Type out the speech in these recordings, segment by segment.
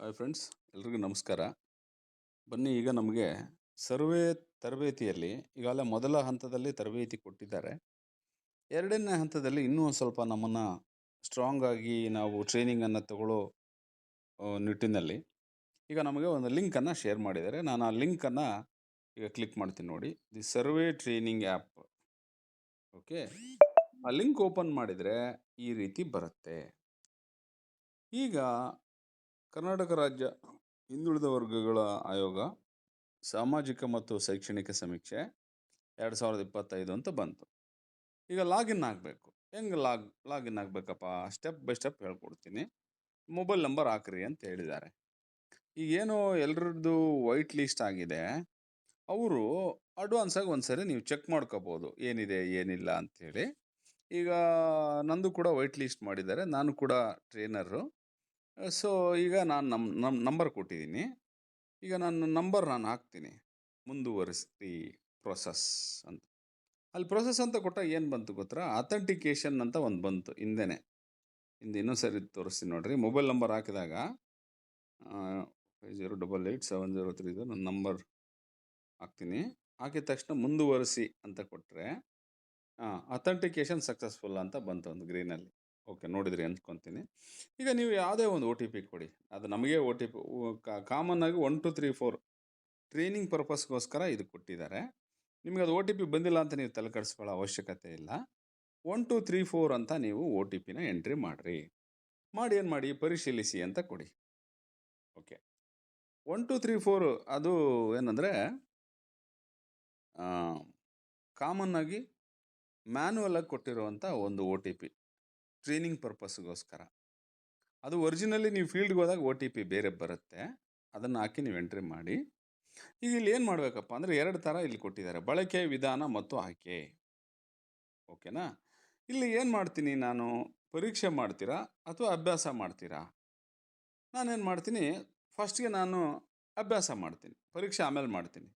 Hi friends ಎಲ್ರಿಗೂ ನಮಸ್ಕಾರ. ಬನ್ನಿ ಈಗ ನಮಗೆ ಸರ್ವೆ ತರಬೇತಿಯಲ್ಲಿ ಈಗಾಗಲೇ ಮೊದಲ ಹಂತದಲ್ಲಿ ತರಬೇತಿ ಕೊಟ್ಟಿದ್ದಾರೆ. ಎರಡನೇ ಹಂತದಲ್ಲಿ ಇನ್ನೂ ಒಂದು ಸ್ವಲ್ಪ ನಮ್ಮನ್ನು ಸ್ಟ್ರಾಂಗ್ ಆಗಿ ನಾವು ಟ್ರೈನಿಂಗನ್ನು ತಗೊಳ್ಳೋ ನಿಟ್ಟಿನಲ್ಲಿ ಈಗ ನಮಗೆ ಒಂದು ಲಿಂಕನ್ನು ಶೇರ್ ಮಾಡಿದ್ದಾರೆ. ನಾನು ಆ ಲಿಂಕನ್ನು ಈಗ ಕ್ಲಿಕ್ ಮಾಡ್ತೀನಿ ನೋಡಿ. The survey training app okay ಆ ಲಿಂಕ್ ಓಪನ್ ಮಾಡಿದರೆ ಈ ರೀತಿ ಬರುತ್ತೆ. ಈಗ ಕರ್ನಾಟಕ ರಾಜ್ಯ ಹಿಂದುಳಿದ ವರ್ಗಗಳ ಆಯೋಗ ಸಾಮಾಜಿಕ ಮತ್ತು ಶೈಕ್ಷಣಿಕ ಸಮೀಕ್ಷೆ ಎರಡು ಸಾವಿರದ ಇಪ್ಪತ್ತೈದು ಅಂತ ಬಂತು. ಈಗ ಲಾಗಿನ್ ಆಗಬೇಕು. ಹೆಂಗೆ ಲಾಗ್ ಲಾಗಿನ್ ಆಗಬೇಕಪ್ಪ? ಸ್ಟೆಪ್ ಬೈ ಸ್ಟೆಪ್ ಹೇಳ್ಕೊಡ್ತೀನಿ. ಮೊಬೈಲ್ ನಂಬರ್ ಹಾಕ್ರಿ ಅಂತ ಹೇಳಿದ್ದಾರೆ. ಈಗೇನು ಎಲ್ಲರದ್ದು ವೈಟ್ ಲಿಸ್ಟ್ ಆಗಿದೆ. ಅವರು ಅಡ್ವಾನ್ಸಾಗಿ ಒಂದು ಸರಿ ನೀವು ಚೆಕ್ ಮಾಡ್ಕೋಬೋದು. ಏನಿದೆ, ಏನಿಲ್ಲ ಅಂಥೇಳಿ ಈಗ ನಂದು ಕೂಡ ವೈಟ್ ಲಿಸ್ಟ್ ಮಾಡಿದ್ದಾರೆ. ನಾನು ಕೂಡ ಟ್ರೈನರು ಸೊ, ಈಗ ನಾನು ನಮ್ಮ ನಮ್ಮ ನಂಬರ್ ಕೊಟ್ಟಿದ್ದೀನಿ ಈಗ ನನ್ನ ನಂಬರ್ ನಾನು ಹಾಕ್ತೀನಿ. ಮುಂದುವರಿಸಿ ಪ್ರೊಸೆಸ್ ಅಂತ. ಅಲ್ಲಿ ಪ್ರೊಸೆಸ್ ಅಂತ ಕೊಟ್ಟಾಗ ಏನು ಬಂತು ಗೊತ್ತಾ? ಅಥೆಂಟಿಕೇಷನ್ ಅಂತ ಒಂದು ಬಂತು ಹಿಂದೆನೇ. ಹಿಂದೆ ಇನ್ನೂ ಸರಿ ತೋರಿಸ್ತೀನಿ ನೋಡಿರಿ. ಮೊಬೈಲ್ ನಂಬರ್ ಹಾಕಿದಾಗ five zero double eight seven zero three ನನ್ನ ನಂಬರ್ ಹಾಕ್ತೀನಿ. ಹಾಕಿದ ತಕ್ಷಣ ಮುಂದುವರಿಸಿ ಅಂತ ಕೊಟ್ಟರೆ ಅಥೆಂಟಿಕೇಶನ್ ಸಕ್ಸಸ್ಫುಲ್ ಅಂತ ಬಂತು ಒಂದು ಗ್ರೀನಲ್ಲಿ. ಓಕೆ, ನೋಡಿದ್ರಿ ಅಂದ್ಕೊತೀನಿ. ಈಗ ನೀವು ಯಾವುದೇ ಒಂದು ಒ ಟಿ ಪಿ ಕೊಡಿ. ಅದು ನಮಗೆ ಒ ಟಿ ಪಿ ಕಾಮನ್ ಆಗಿ one two three four training ಪರ್ಪಸ್ಗೋಸ್ಕರ ಇದು ಕೊಟ್ಟಿದ್ದಾರೆ. ನಿಮಗೆ ಅದು ಒ ಟಿ ಪಿ ಬಂದಿಲ್ಲ ಅಂತ ನೀವು ತಲೆ ಕೆಡಿಸ್ಕೊಳ್ಳೋ ಅವಶ್ಯಕತೆ ಇಲ್ಲ. ಒನ್ ಟು ತ್ರೀ ಫೋರ್ ಅಂತ ನೀವು ಒ ಟಿ ಪಿನ ಎಂಟ್ರಿ ಮಾಡಿರಿ. ಮಾಡಿ ಏನು ಮಾಡಿ? ಪರಿಶೀಲಿಸಿ ಅಂತ ಕೊಡಿ. Okay. One two three four ಅದು ಏನಂದರೆ ಕಾಮನ್ನಾಗಿ ಆಗಿ ಮ್ಯಾನ್ಯಲ್ ಆಗಿ ಕೊಟ್ಟಿರುವಂಥ ಒಂದು ಒ ಟಿ ಪಿ ಟ್ರೈನಿಂಗ್ ಪರ್ಪಸ್ಗೋಸ್ಕರ. ಅದು ಒರಿಜಿನಲಿ ನೀವು ಫೀಲ್ಡ್ಗೆ ಹೋದಾಗ ಒ ಟಿ ಪಿ ಬೇರೆ ಬರುತ್ತೆ. ಅದನ್ನು ಹಾಕಿ ನೀವು ಎಂಟ್ರಿ ಮಾಡಿ. ಈಗ ಇಲ್ಲಿ ಏನು ಮಾಡಬೇಕಪ್ಪ ಅಂದರೆ ಎರಡು ಥರ ಇಲ್ಲಿ ಕೊಟ್ಟಿದ್ದಾರೆ. ಬಳಕೆ ವಿಧಾನ ಮತ್ತು ಆಯ್ಕೆ. ಓಕೆನಾ? ಇಲ್ಲಿ ಏನು ಮಾಡ್ತೀನಿ ನಾನು? ಪರೀಕ್ಷೆ ಮಾಡ್ತೀರಾ ಅಥವಾ ಅಭ್ಯಾಸ ಮಾಡ್ತೀರಾ? ನಾನೇನು ಮಾಡ್ತೀನಿ? ಫಸ್ಟ್ಗೆ ನಾನು ಅಭ್ಯಾಸ ಮಾಡ್ತೀನಿ. ಪರೀಕ್ಷೆ ಆಮೇಲೆ ಮಾಡ್ತೀನಿ.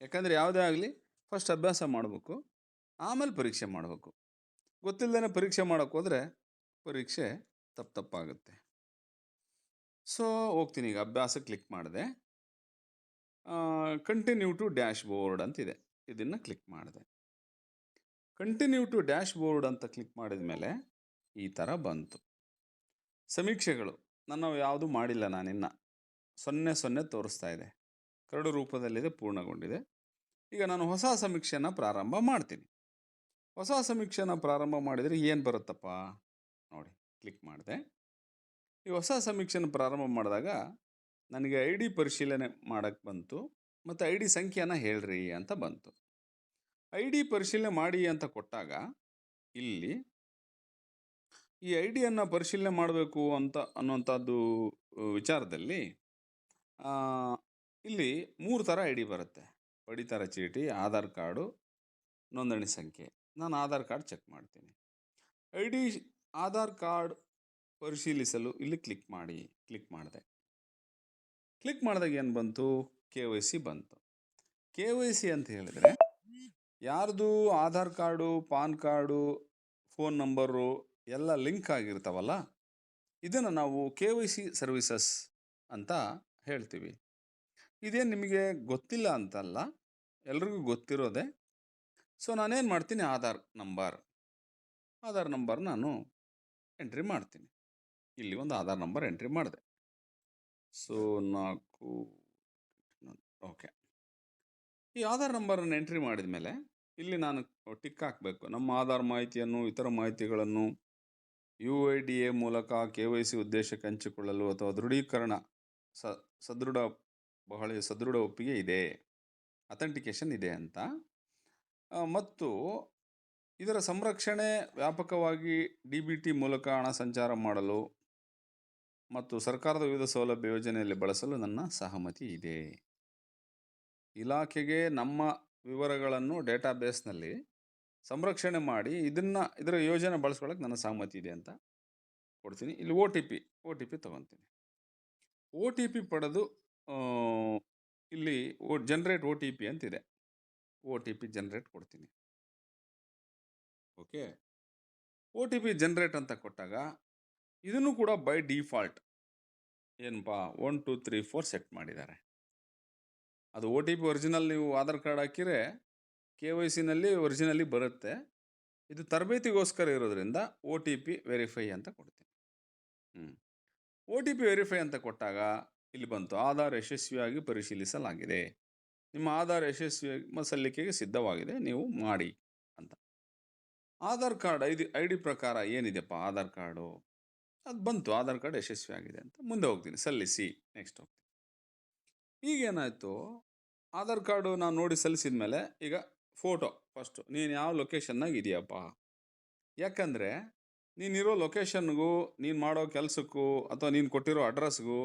ಯಾಕಂದರೆ ಯಾವುದೇ ಆಗಲಿ ಫಸ್ಟ್ ಅಭ್ಯಾಸ ಮಾಡಬೇಕು. ಆಮೇಲೆ ಪರೀಕ್ಷೆ ಮಾಡಬೇಕು. ಗೊತ್ತಿಲ್ಲದೇ ಪರೀಕ್ಷೆ ಮಾಡೋಕ್ಕೋದ್ರೆ ಪರೀಕ್ಷೆ ತಪ್ಪು ತಪ್ಪಾಗುತ್ತೆ. ಸೊ ಹೋಗ್ತೀನಿ ಈಗ ಅಭ್ಯಾಸ ಕ್ಲಿಕ್ ಮಾಡಿದೆ. ಕಂಟಿನ್ಯೂ ಟು ಡ್ಯಾಶ್ ಬೋರ್ಡ್ ಅಂತಿದೆ ಇದನ್ನು ಕ್ಲಿಕ್ ಮಾಡಿದೆ. ಕಂಟಿನ್ಯೂ ಟು ಡ್ಯಾಶ್ ಬೋರ್ಡ್ ಅಂತ ಕ್ಲಿಕ್ ಮಾಡಿದ ಮೇಲೆ ಈ ಥರ ಬಂತು. ಸಮೀಕ್ಷೆಗಳು. ನಾನು ಯಾವುದು ಮಾಡಿಲ್ಲ ನಾನಿನ್ನ ಸೊನ್ನೆ ಸೊನ್ನೆ ತೋರಿಸ್ತಾ ಇದೆ. ಕರಡು ರೂಪದಲ್ಲಿದೆ, ಪೂರ್ಣಗೊಂಡಿದೆ. ಈಗ ನಾನು ಹೊಸ ಸಮೀಕ್ಷೆನ ಪ್ರಾರಂಭ ಮಾಡ್ತೀನಿ. ಹೊಸ ಸಮೀಕ್ಷೆನ ಪ್ರಾರಂಭ ಮಾಡಿದರೆ ಏನು ಬರುತ್ತಪ್ಪ? ನೋಡಿ, ಕ್ಲಿಕ್ ಮಾಡಿದೆ. ಈ ಹೊಸ ಸಮೀಕ್ಷೆನ ಪ್ರಾರಂಭ ಮಾಡಿದಾಗ ನನಗೆ ಐ ಡಿ ಪರಿಶೀಲನೆ ಮಾಡೋಕ್ಕೆ ಬಂತು ಮತ್ತು ಐ ಡಿ ಸಂಖ್ಯೆನ ಹೇಳ್ರಿ ಅಂತ ಬಂತು. ಐ ಡಿ ಪರಿಶೀಲನೆ ಮಾಡಿ ಅಂತ ಕೊಟ್ಟಾಗ ಇಲ್ಲಿ ಈ ಐ ಡಿಯನ್ನು ಪರಿಶೀಲನೆ ಮಾಡಬೇಕು ಅಂತ ಅನ್ನುವಂಥದ್ದು ವಿಚಾರದಲ್ಲಿ ಇಲ್ಲಿ ಮೂರು ಥರ ಐ ಡಿ ಬರುತ್ತೆ. ಪಡಿತರ ಚೀಟಿ, ಆಧಾರ್ ಕಾರ್ಡು, ನೋಂದಣಿ ಸಂಖ್ಯೆ. ನಾನು ಆಧಾರ್ ಕಾರ್ಡ್ ಚೆಕ್ ಮಾಡ್ತೀನಿ. ಐ ಡಿ ಆಧಾರ್ ಕಾರ್ಡ್ ಪರಿಶೀಲಿಸಲು ಇಲ್ಲಿ ಕ್ಲಿಕ್ ಮಾಡಿ, ಕ್ಲಿಕ್ ಮಾಡಿದೆ. ಕ್ಲಿಕ್ ಮಾಡಿದಾಗ ಏನು ಬಂತು? ಕೆ ವೈ ಸಿ ಬಂತು. ಕೆ ವೈ ಸಿ ಅಂತ ಹೇಳಿದರೆ ಯಾರ್ದು Aadhaar card, PAN card, phone number ಎಲ್ಲ ಲಿಂಕ್ ಆಗಿರ್ತಾವಲ್ಲ, ಇದನ್ನು ನಾವು ಕೆ ವೈ ಸಿ ಸರ್ವಿಸಸ್ ಅಂತ ಹೇಳ್ತೀವಿ. ಇದೇನು ನಿಮಗೆ ಗೊತ್ತಿಲ್ಲ ಅಂತಲ್ಲ, ಎಲ್ರಿಗೂ ಗೊತ್ತಿರೋದೆ. ಸೊ ನಾನೇನು ಮಾಡ್ತೀನಿ? ಆಧಾರ್ ನಂಬರ್. ಆಧಾರ್ ನಂಬರ್ ನಾನು ಎಂಟ್ರಿ ಮಾಡ್ತೀನಿ. ಇಲ್ಲಿ ಒಂದು ಆಧಾರ್ ನಂಬರ್ ಎಂಟ್ರಿ ಮಾಡಿದೆ. ಸೊ, ನಾಲ್ಕು, ಓಕೆ. ಈ ಆಧಾರ್ ನಂಬರನ್ನು ಎಂಟ್ರಿ ಮಾಡಿದ ಮೇಲೆ ಇಲ್ಲಿ ನಾನು ಟಿಕ್ ಹಾಕಬೇಕು. ನಮ್ಮ ಆಧಾರ್ ಮಾಹಿತಿಯನ್ನು, ಇತರ ಮಾಹಿತಿಗಳನ್ನು, ಯು ಐ ಡಿ ಎ ಮೂಲಕ ಕೆ ವೈ ಸಿ ಉದ್ದೇಶಕ್ಕೆ ಹಂಚಿಕೊಳ್ಳಲು ಅಥವಾ ದೃಢೀಕರಣ ಸ, ಸದೃಢ, ಬಹಳ ಸದೃಢ ಒಪ್ಪಿಗೆ ಇದೆ. ಅಥೆಂಟಿಕೇಷನ್ ಇದೆ ಅಂತ. ಮತ್ತು ಇದರ ಸಂರಕ್ಷಣೆ ವ್ಯಾಪಕವಾಗಿ ಡಿ ಬಿ ಟಿ ಮೂಲಕ ಹಣ ಸಂಚಾರ ಮಾಡಲು ಮತ್ತು ಸರ್ಕಾರದ ವಿವಿಧ ಸೌಲಭ್ಯ ಯೋಜನೆಯಲ್ಲಿ ಬಳಸಲು ನನ್ನ ಸಹಮತಿ ಇದೆ. ಇಲಾಖೆಗೆ ನಮ್ಮ ವಿವರಗಳನ್ನು ಡೇಟಾಬೇಸ್ನಲ್ಲಿ ಸಂರಕ್ಷಣೆ ಮಾಡಿ ಇದನ್ನು, ಇದರ ಯೋಜನೆ ಬಳಸ್ಕೊಳ್ಳೋಕೆ ನನ್ನ ಸಹಮತಿ ಇದೆ ಅಂತ ಕೊಡ್ತೀನಿ. ಇಲ್ಲಿ O T P, O T P ತೊಗೊತೀನಿ. O T P ಪಡೆದು ಇಲ್ಲಿ ಓ ಜನ್ರೇಟ್ ಒ ಟಿ ಪಿ ಅಂತಿದೆ. ಒ ಟಿ ಪಿ ಜನ್ರೇಟ್ ಕೊಡ್ತೀನಿ. Okay. O T P generate ಅಂತ ಕೊಟ್ಟಾಗ ಇದನ್ನು ಕೂಡ ಬೈ ಡಿಫಾಲ್ಟ್ ಏನಪ್ಪ one two three four set ಮಾಡಿದ್ದಾರೆ. ಅದು ಒ ಟಿ ಪಿ ಒರಿಜಿನಲ್ ನೀವು ಆಧಾರ್ ಕಾರ್ಡ್ ಹಾಕಿದರೆ ಕೆ ವೈ ಸಿನಲ್ಲಿ ಒರಿಜಿನಲಿ ಬರುತ್ತೆ. ಇದು ತರಬೇತಿಗೋಸ್ಕರ ಇರೋದ್ರಿಂದ ಒ ಟಿ ಪಿ ವೆರಿಫೈ ಅಂತ ಕೊಡ್ತೀನಿ. ಹ್ಞೂ ಒ ಟಿ ಪಿ ವೆರಿಫೈ ಅಂತ ಕೊಟ್ಟಾಗ ಇಲ್ಲಿ ಬಂತು. ಆಧಾರ್ ಯಶಸ್ವಿಯಾಗಿ ಪರಿಶೀಲಿಸಲಾಗಿದೆ. ನಿಮ್ಮ ಆಧಾರ್ ಯಶಸ್ವಿಯಾಗಿ ಸಲ್ಲಿಕೆಗೆ ಸಿದ್ಧವಾಗಿದೆ. ನೀವು ಮಾಡಿ. Aadhaar card ID I D ಪ್ರಕಾರ ಏನಿದೆಯಪ್ಪ ಆಧಾರ್ ಕಾರ್ಡು? ಅದು ಬಂತು, ಆಧಾರ್ ಕಾರ್ಡ್ ಯಶಸ್ವಿ ಆಗಿದೆ ಅಂತ. ಮುಂದೆ ಹೋಗ್ತೀನಿ, ಸಲ್ಲಿಸಿ ನೆಕ್ಸ್ಟ್ ಹೋಗ್ತೀನಿ. ಈಗೇನಾಯಿತು? ಆಧಾರ್ ಕಾರ್ಡು ನಾನು ನೋಡಿ ಸಲ್ಲಿಸಿದ ಮೇಲೆ ಈಗ ಫೋಟೋ ಫಸ್ಟು ನೀನು ಯಾವ ಲೊಕೇಶನ್ನಾಗ ಇದೆಯಪ್ಪ? ಯಾಕಂದರೆ ನೀನಿರೋ ಲೊಕೇಶನ್ಗೂ ನೀನು ಮಾಡೋ ಕೆಲಸಕ್ಕೂ ಅಥವಾ ನೀನು ಕೊಟ್ಟಿರೋ ಅಡ್ರೆಸ್ಗೂ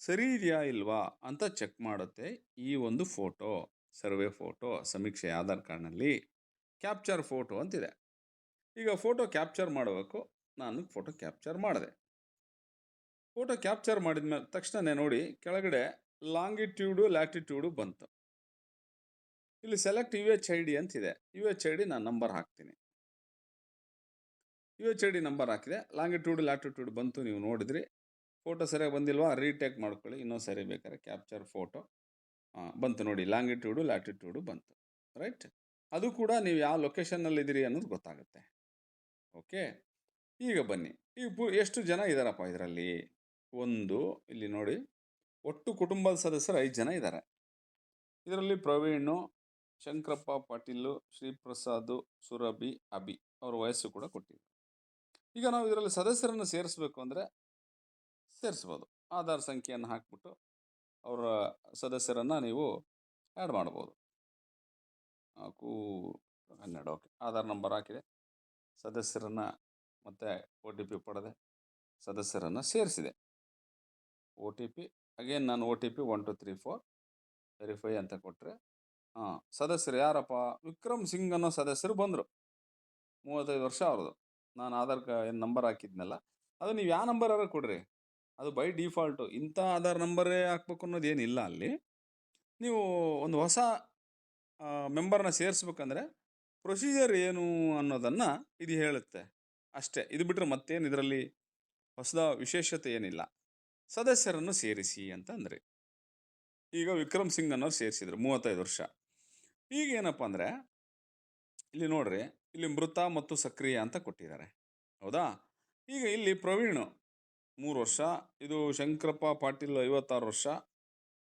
ಸರಿ ಇದೆಯಾ ಇಲ್ವಾ ಅಂತ ಚೆಕ್ ಮಾಡುತ್ತೆ ಈ ಒಂದು ಫೋಟೋ ಸರ್ವೆ ಫೋಟೋ ಸಮೀಕ್ಷೆ, ಆಧಾರ್ ಕಾರ್ಡ್ನಲ್ಲಿ ಕ್ಯಾಪ್ಚರ್ ಫೋಟೋ ಅಂತಿದೆ. ಈಗ ಫೋಟೋ ಕ್ಯಾಪ್ಚರ್ ಮಾಡಬೇಕು. ನಾನು ಫೋಟೋ ಕ್ಯಾಪ್ಚರ್ ಮಾಡಿದೆ. ಫೋಟೋ ಕ್ಯಾಪ್ಚರ್ ಮಾಡಿದ ಮೇಲೆ ತಕ್ಷಣನೇ ನೋಡಿ ಕೆಳಗಡೆ ಲಾಂಗಿಟ್ಯೂಡು ಲ್ಯಾಟಿಟ್ಯೂಡು ಬಂತು. ಇಲ್ಲಿ select U H I D ಅಂತಿದೆ. ಯು ಎಚ್ ಐ ಡಿ ನಾನು ನಂಬರ್ ಹಾಕ್ತೀನಿ. U H I D number ಹಾಕಿದೆ. ಲಾಂಗಿಟ್ಯೂಡ್ ಲ್ಯಾಟಿಟ್ಯೂಡ್ ಬಂತು, ನೀವು ನೋಡಿದ್ರಿ. ಫೋಟೋ ಸರಿಯಾಗಿ ಬಂದಿಲ್ವಾ? ರೀಟೇಕ್ ಮಾಡ್ಕೊಳ್ಳಿ. ಇನ್ನೊಂದು ಸರಿ ಬೇಕಾದ್ರೆ ಕ್ಯಾಪ್ಚರ್ ಫೋಟೋ ಬಂತು ನೋಡಿ. ಲಾಂಗಿಟ್ಯೂಡು ಲ್ಯಾಟಿಟ್ಯೂಡು ಬಂತು. ರೈಟ್ ಅದು ಕೂಡ ನೀವು ಯಾವ ಲೊಕೇಶನ್ನಲ್ಲಿದ್ದೀರಿ ಅನ್ನೋದು ಗೊತ್ತಾಗುತ್ತೆ. ಓಕೆ? ಈಗ ಬನ್ನಿ. ಪು ಎಷ್ಟು ಜನ ಇದ್ದಾರಪ್ಪ ಇದರಲ್ಲಿ? ಒಂದು, ಇಲ್ಲಿ ನೋಡಿ. ಒಟ್ಟು ಕುಟುಂಬದ ಸದಸ್ಯರು ಐದು ಜನ ಇದ್ದಾರೆ ಇದರಲ್ಲಿ ಪ್ರವೀಣ್, ಶಂಕರಪ್ಪ ಪಾಟೀಲು, ಶ್ರೀಪ್ರಸಾದ್, ಸುರಭಿ, ಅಭಿ. ಅವ್ರ ವಯಸ್ಸು ಕೂಡ ಕೊಟ್ಟಿದ್ದಾರೆ. ಈಗ ನಾವು ಇದರಲ್ಲಿ ಸದಸ್ಯರನ್ನು ಸೇರಿಸಬೇಕು ಅಂದರೆ ಸೇರಿಸ್ಬೋದು. ಆಧಾರ್ ಸಂಖ್ಯೆಯನ್ನು ಹಾಕ್ಬಿಟ್ಟು ಅವರ ಸದಸ್ಯರನ್ನು ನೀವು ಆ್ಯಡ್ ಮಾಡ್ಬೋದು. ನಾಲ್ಕು, ಹನ್ನೆರಡು ಓಕೆ ಆಧಾರ್ ನಂಬರ್ ಹಾಕಿದೆ. ಸದಸ್ಯರನ್ನು ಮತ್ತೆ ಒ ಟಿ ಪಿ ಪಡೆದೆ, ಸದಸ್ಯರನ್ನು ಸೇರಿಸಿದೆ. ಒ ಟಿ ಪಿ ಅಗೇನ್ ನಾನು O T P one two three four verify ಅಂತ ಕೊಟ್ಟರೆ ಹಾಂ, ಸದಸ್ಯರು ಯಾರಪ್ಪ? ವಿಕ್ರಮ್ ಸಿಂಗ್ ಅನ್ನೋ ಸದಸ್ಯರು ಬಂದರು. ಮೂವತ್ತೈದು ವರ್ಷ ಅವ್ರದ್ದು. ನಾನು ಆಧಾರ್ ಕಾ, ಏನು ನಂಬರ್ ಹಾಕಿದ್ನಲ್ಲ, ಅದು ನೀವು ಯಾವ ನಂಬರಾರ ಕೊಡ್ರಿ. ಅದು ಬೈ ಡಿಫಾಲ್ಟು ಇಂಥ ಆಧಾರ್ ನಂಬರೇ ಹಾಕ್ಬೇಕು ಅನ್ನೋದು ಏನಿಲ್ಲ ಅಲ್ಲಿ. ನೀವು ಒಂದು ಹೊಸ ಮೆಂಬರ್ನ ಸೇರಿಸ್ಬೇಕಂದ್ರೆ ಪ್ರೊಸೀಜರ್ ಏನು ಅನ್ನೋದನ್ನು ಇದು ಹೇಳುತ್ತೆ. ಅಷ್ಟೇ. ಇದು ಬಿಟ್ಟರೆ ಮತ್ತೇನು ಇದರಲ್ಲಿ ಹೊಸದ ವಿಶೇಷತೆ ಏನಿಲ್ಲ. ಸದಸ್ಯರನ್ನು ಸೇರಿಸಿ ಅಂತ ಅಂದ್ರಿ ಈಗ ವಿಕ್ರಮ್ ಸಿಂಗ್ ಅನ್ನೋರು ಸೇರಿಸಿದ್ರು ಮೂವತ್ತೈದು ವರ್ಷ. ಈಗ ಏನಪ್ಪ ಅಂದರೆ, ಇಲ್ಲಿ ನೋಡ್ರಿ, ಇಲ್ಲಿ ಮೃತ ಮತ್ತು ಸಕ್ರಿಯ ಅಂತ ಕೊಟ್ಟಿದ್ದಾರೆ. ಹೌದಾ? ಈಗ ಇಲ್ಲಿ ಪ್ರವೀಣ್ ಮೂರು ವರ್ಷ, ಇದು ಶಂಕರಪ್ಪ ಪಾಟೀಲ್ ಐವತ್ತಾರು ವರ್ಷ